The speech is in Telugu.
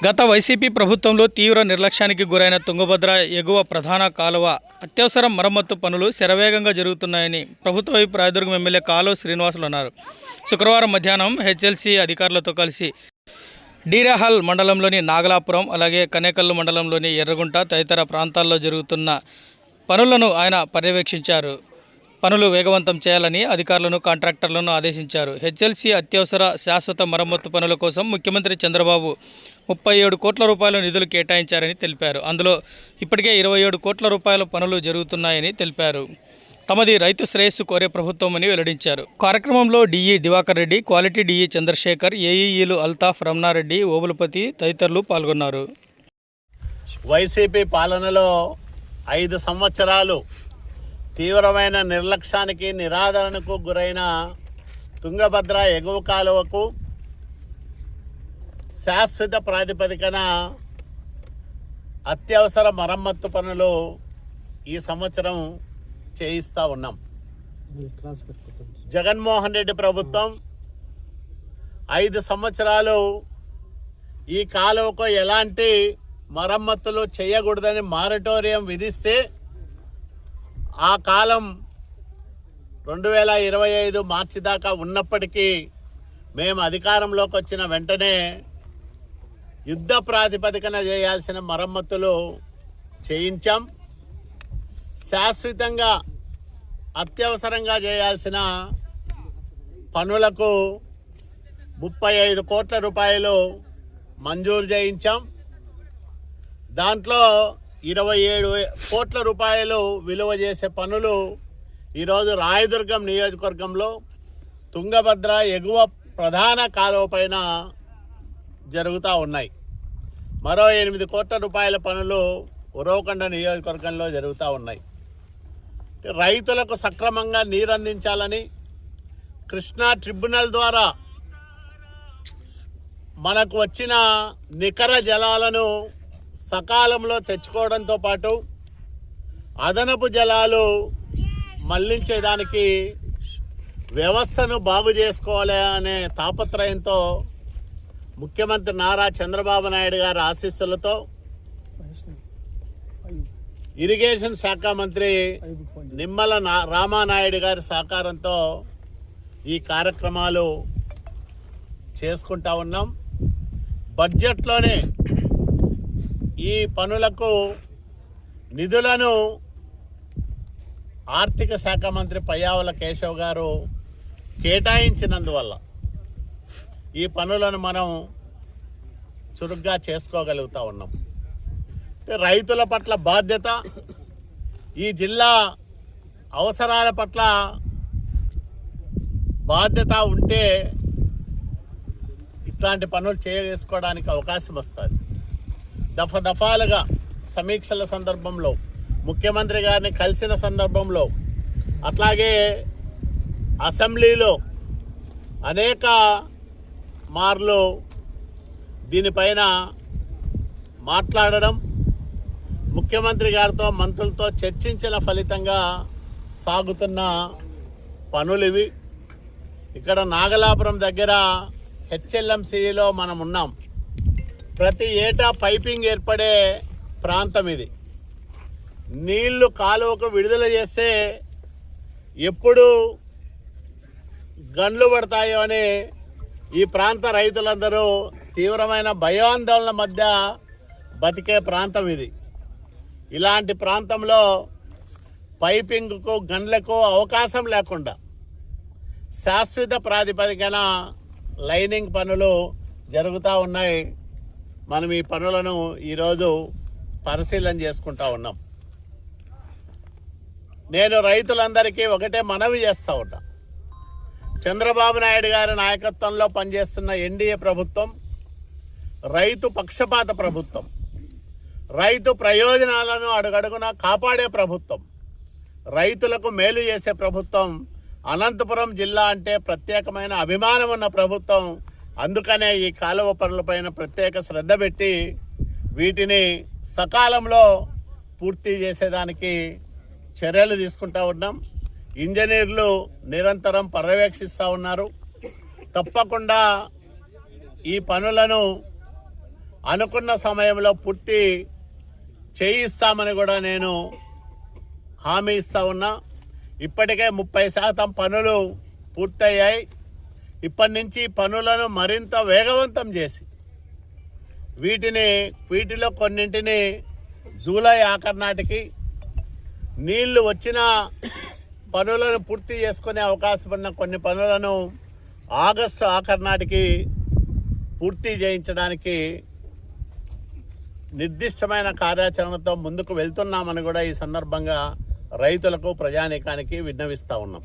గత వైసీపీ ప్రభుత్వంలో తీవ్ర నిర్లక్ష్యానికి గురైన తుంగభద్ర ఎగువ ప్రధాన కాలువ అత్యవసర మరమ్మత్తు పనులు శరవేగంగా జరుగుతున్నాయని ప్రభుత్వ వైపు రాయదుర్గం ఎమ్మెల్యే కాలువ శ్రీనివాసులు అన్నారు. శుక్రవారం మధ్యాహ్నం హెచ్ఎల్సీ అధికారులతో కలిసి డీరాహల్ మండలంలోని నాగలాపురం అలాగే కనేకల్లు మండలంలోని ఎర్రగుంట తదితర ప్రాంతాల్లో జరుగుతున్న పనులను ఆయన పర్యవేక్షించారు. పనులు వేగవంతం చేయాలని అధికారులను కాంట్రాక్టర్లను ఆదేశించారు. హెచ్ఎల్సీ అత్యవసర శాశ్వత మరమ్మత్తు పనుల కోసం ముఖ్యమంత్రి చంద్రబాబు ముప్పై ఏడు కోట్ల రూపాయల నిధులు కేటాయించారని తెలిపారు. అందులో ఇప్పటికే ఇరవై ఏడు కోట్ల రూపాయల పనులు జరుగుతున్నాయని తెలిపారు. తమది రైతు శ్రేయస్సు కోరే ప్రభుత్వమని వెల్లడించారు. కార్యక్రమంలో DE Divakar Reddy quality DE Chandrasekhar ఏఈఈలు Altaf Ramanareddy Obulapathi తదితరులు పాల్గొన్నారు. వైసీపీ పాలనలో ఐదు సంవత్సరాలు తీవ్రమైన నిర్లక్ష్యానికి నిరాదరణకు గురైన తుంగభద్ర ఎగువ కాలువకు శాశ్వత ప్రాతిపదికన అత్యవసర మరమ్మత్తు పనులు ఈ సంవత్సరం చేయిస్తూ ఉన్నాం. జగన్మోహన్ రెడ్డి ప్రభుత్వం ఐదు సంవత్సరాలు ఈ కాలువకు ఎలాంటి మరమ్మతులు చేయకూడదని మారటోరియం విధిస్తే ఆ కాలం రెండు వేల ఇరవై ఐదు మార్చి దాకా ఉన్నప్పటికీ మేము అధికారంలోకి వచ్చిన వెంటనే యుద్ధ ప్రాతిపదికన చేయాల్సిన మరమ్మతులు చేయించాం. శాశ్వతంగా అత్యవసరంగా చేయాల్సిన పనులకు ముప్పై ఐదు కోట్ల రూపాయలు మంజూరు చేయించాం. దాంట్లో ఇరవై ఏడు కోట్ల రూపాయలు విలువ చేసే పనులు ఈరోజు రాయదుర్గం నియోజకవర్గంలో తుంగభద్ర ఎగువ ప్రధాన కాలువ పైన జరుగుతూ ఉన్నాయి. మరో ఎనిమిది కోట్ల రూపాయల పనులు ఉరవకొండ నియోజకవర్గంలో జరుగుతూ ఉన్నాయి. రైతులకు సక్రమంగా నీరు అందించాలని కృష్ణా ట్రిబ్యునల్ ద్వారా మనకు వచ్చిన నికర జలాలను సకాలంలో తెచ్చుకోవడంతో పాటు అదనపు జలాలు మళ్ళించేదానికి వ్యవస్థను బాగు చేసుకోవాలి అనే తాపత్రయంతో ముఖ్యమంత్రి నారా చంద్రబాబు నాయుడు గారి ఆశీస్సులతో ఇరిగేషన్ శాఖ మంత్రి నిమ్మల నా రామానాయుడు గారి సహకారంతో ఈ కార్యక్రమాలు చేసుకుంటా ఉన్నాం. బడ్జెట్లోనే ఈ పనులకు నిధులను ఆర్థిక శాఖ మంత్రి పయ్యావుల కేశవ్ గారు కేటాయించినందువల్ల ఈ పనులను మనం చురుగ్గా చేసుకోగలుగుతా ఉన్నాం. రైతుల పట్ల బాధ్యత ఈ జిల్లా అవసరాల పట్ల బాధ్యత ఉంటే ఇట్లాంటి పనులు చేసుకోవడానికి అవకాశం వస్తుంది. దఫ దఫాలుగా సమీక్షల సందర్భంలో ముఖ్యమంత్రి గారిని కలిసిన సందర్భంలో అట్లాగే అసెంబ్లీలో అనేక మార్లు దీనిపైన మాట్లాడడం ముఖ్యమంత్రి గారితో మంత్రులతో చర్చించిన ఫలితంగా సాగుతున్న పనులు ఇవి ఇక్కడ నాగలాపురం దగ్గర హెచ్ఎల్ఎంసీలో మనం ఉన్నాం ప్రతి ఏటా పైపింగ్ ఏర్పడే ప్రాంతం ఇది. నీళ్ళు కాలువకు విడుదల చేస్తే ఎప్పుడు గన్లు పడతాయో అని ఈ ప్రాంత రైతులందరూ తీవ్రమైన భయాందోళన మధ్య బతికే ప్రాంతం ఇది. ఇలాంటి ప్రాంతంలో పైపింగ్కు గండ్లకు అవకాశం లేకుండా శాశ్వత ప్రాతిపదికన లైనింగ్ పనులు జరుగుతూ ఉన్నాయి. మనం ఈ పనులను ఈరోజు పరిశీలన చేసుకుంటా ఉన్నాం. నేను రైతులందరికీ ఒకటే మనవి చేస్తూ ఉన్నా. చంద్రబాబు నాయుడు గారి నాయకత్వంలో పనిచేస్తున్న ఎన్డీఏ ప్రభుత్వం రైతు పక్షపాత ప్రభుత్వం రైతు ప్రయోజనాలను అడుగడుగునా కాపాడే ప్రభుత్వం రైతులకు మేలు చేసే ప్రభుత్వం అనంతపురం జిల్లా అంటే ప్రత్యేకమైన అభిమానం ఉన్న ప్రభుత్వం అందుకనే ఈ కాలువ పనులపైన ప్రత్యేక శ్రద్ధ పెట్టి వీటిని సకాలంలో పూర్తి చేసేదానికి చర్యలు తీసుకుంటా ఉన్నాం. ఇంజనీర్లు నిరంతరం పర్యవేక్షిస్తూ ఉన్నారు. తప్పకుండా ఈ పనులను అనుకున్న సమయంలో పూర్తి చేయిస్తామని కూడా నేను హామీ ఇస్తూ ఉన్నా. ఇప్పటికే ముప్పై శాతం పనులు పూర్తయ్యాయి. ఇప్పటి నుంచి పనులను మరింత వేగవంతం చేసి వీటిని వీటిలో కొన్నింటిని జూలై ఆఖరి నాటికి నీళ్ళు వచ్చిన పనులను పూర్తి చేసుకునే అవకాశం ఉన్న కొన్ని పనులను ఆగస్టు ఆఖరి నాటికి పూర్తి చేయించడానికి నిర్దిష్టమైన కార్యాచరణతో ముందుకు వెళ్తున్నామని కూడా ఈ సందర్భంగా రైతులకు ప్రజానీకానికి విన్నవిస్తూ ఉన్నాం.